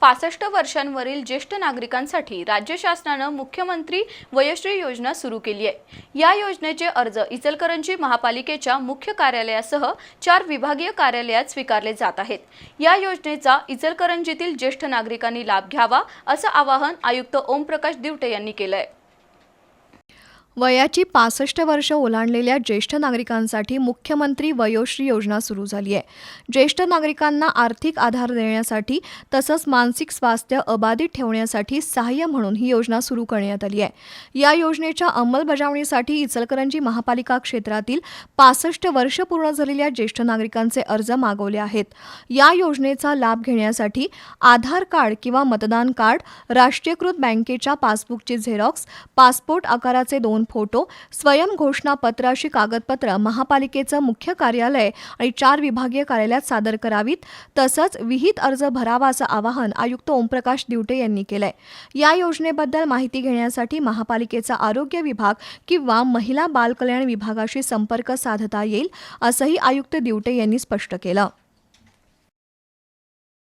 पासष्ट वर्षांवरील ज्येष्ठ नागरिकांसाठी राज्य शासनानं मुख्यमंत्री वयश्री योजना सुरू केली आहे. या योजनेचे अर्ज इचलकरंजी महापालिकेच्या मुख्य कार्यालयासह चार विभागीय कार्यालयात स्वीकारले जात आहेत. या योजनेचा इचलकरंजीतील ज्येष्ठ नागरिकांनी लाभ घ्यावा असं आवाहन आयुक्त ओमप्रकाश दिवटे यांनी केलं आहे वयाची पासष्ट वर्ष ओलांडलेल्या ज्येष्ठ नागरिकांसाठी मुख्यमंत्री वयोश्री योजना सुरू झाली आहे. ज्येष्ठ नागरिकांना आर्थिक आधार देण्यासाठी तसंच मानसिक स्वास्थ्य अबाधित ठेवण्यासाठी सहाय्य म्हणून ही योजना सुरू करण्यात आली आहे. या योजनेच्या अंमलबजावणीसाठी इचलकरंजी महापालिका क्षेत्रातील पासष्ट वर्ष पूर्ण झालेल्या ज्येष्ठ नागरिकांचे अर्ज मागवले आहेत. या योजनेचा लाभ घेण्यासाठी आधार कार्ड किंवा मतदान कार्ड राष्ट्रीयकृत बँकेच्या पासबुकची झेरॉक्स पासपोर्ट आकाराचे दोन फोटो स्वयं घोषणापत्र कागदपत्र महापालिकेचं मुख्य कार्यालय आणि चार विभागीय कार्यालयात सादर करावीत. तसंच विहित अर्ज भरावा असं आवाहन आयुक्त ओमप्रकाश दिवटे यांनी केलंय. या योजनेबद्दल माहिती घेण्यासाठी महापालिकेचा आरोग्य विभाग किंवा महिला बालकल्याण विभागाशी संपर्क साधता येईल असंही आयुक्त दिवटे यांनी स्पष्ट केलं.